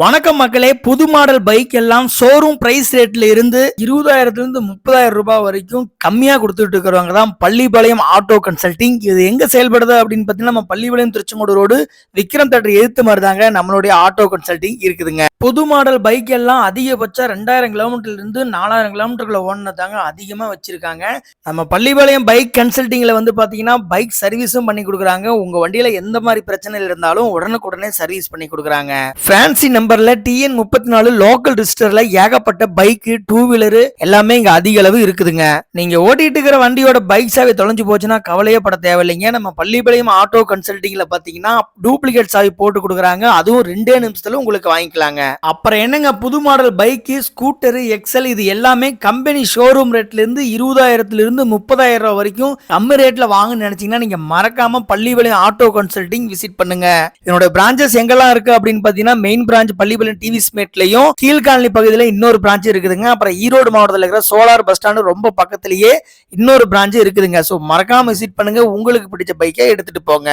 வணக்கம் மக்களே புது மாடல் பைக் எல்லாம் ஷோரூம் பிரைஸ் ரேட்ல இருந்து இருபதாயிரத்துல இருந்து முப்பதாயிரம் ரூபாய் வரைக்கும் கம்மியா கொடுத்துட்டு இருக்கிறவங்க தான் பள்ளிப்பாளையம் ஆட்டோ கன்சல்டிங் இது எங்க செயல்படுது அப்படின்னு பார்த்தீங்கன்னா நம்ம பள்ளிப்பாளையம் திருச்செங்கோடு ரோடு விக்ரம் தேட்டர் எதிர்த்து மாதிரிதாங்க நம்மளுடைய ஆட்டோ கன்சல்டிங் இருக்குதுங்க. புது மாடல் பைக் எல்லாம் அதிகபட்சம் ரெண்டாயிரம் கிலோமீட்டர்ல இருந்து நாலாயிரம் கிலோமீட்டருக்குள்ள ஓடினதாங்க அதிகமா வச்சிருக்காங்க. நம்ம பள்ளிப்பாளையம் பைக் கன்சல்டிங்ல வந்து பாத்தீங்கன்னா பைக் சர்வீஸும் பண்ணி கொடுக்குறாங்க. உங்க வண்டியில எந்த மாதிரி பிரச்சனை இருந்தாலும் உடனுக்குடனே சர்வீஸ் பண்ணி கொடுக்குறாங்க. ஃபேன்சி நம்பர்ல டிஎன் முப்பத்தி நாலு லோக்கல் ரிஜிஸ்டர்ல ஏகப்பட்ட பைக்கு டூ வீலரு எல்லாமே இங்க அதிக அளவு இருக்குதுங்க. நீங்க ஓட்டிட்டு இருக்கிற வண்டியோட பைக் சாவி தொலைஞ்சு போச்சுன்னா கவலையே பட தேவையில்லைங்க. நம்ம பள்ளிப்பாளையம் ஆட்டோ கன்சல்டிங்ல பாத்தீங்கன்னா டூப்ளிகேட் சாவி போட்டு கொடுக்குறாங்க. அதுவும் ரெண்டே நிமிஷத்துல உங்களுக்கு வாங்கிக்கலாங்க. அப்புறம் என்னங்க புது மாடல் பைக்கு ஸ்கூட்டரு எக்ஸல் இது எல்லாமே கம்பெனி ஷோரூம் ரேட்ல இருந்து இருபதாயிரத்துல இருந்து முப்பதாயிரம் ரூபாய் வரைக்கும் கம்மி ரேட்ல வாங்கணும்னு நினைச்சீங்கன்னா நீங்க மறக்காம பள்ளிப்பாளையம் ஆட்டோ கன்சல்டிங் விசிட் பண்ணுங்க. என்னோட பிரான்ச்சஸ் எங்கெல்லாம் இருக்கு அப்படின்னு பாத்தீங்கன்னா மெயின் பிரான்ச் பள்ளிப்பாளையம் டிவி ஸ்மேட்லயும் கீழ்காலனி பகுதியில் இன்னொரு பிரான்ச் இருக்குதுங்க. அப்புறம் ஈரோடு மாவட்டத்தில் இருக்கிற சோலார் பஸ் ஸ்டாண்டு ரொம்ப பக்கத்திலேயே இன்னொரு பிரான்ச் இருக்குதுங்க. ஸோ மறக்காம விசிட் பண்ணுங்க. உங்களுக்கு பிடிச்ச பைக்கை எடுத்துட்டு போங்க.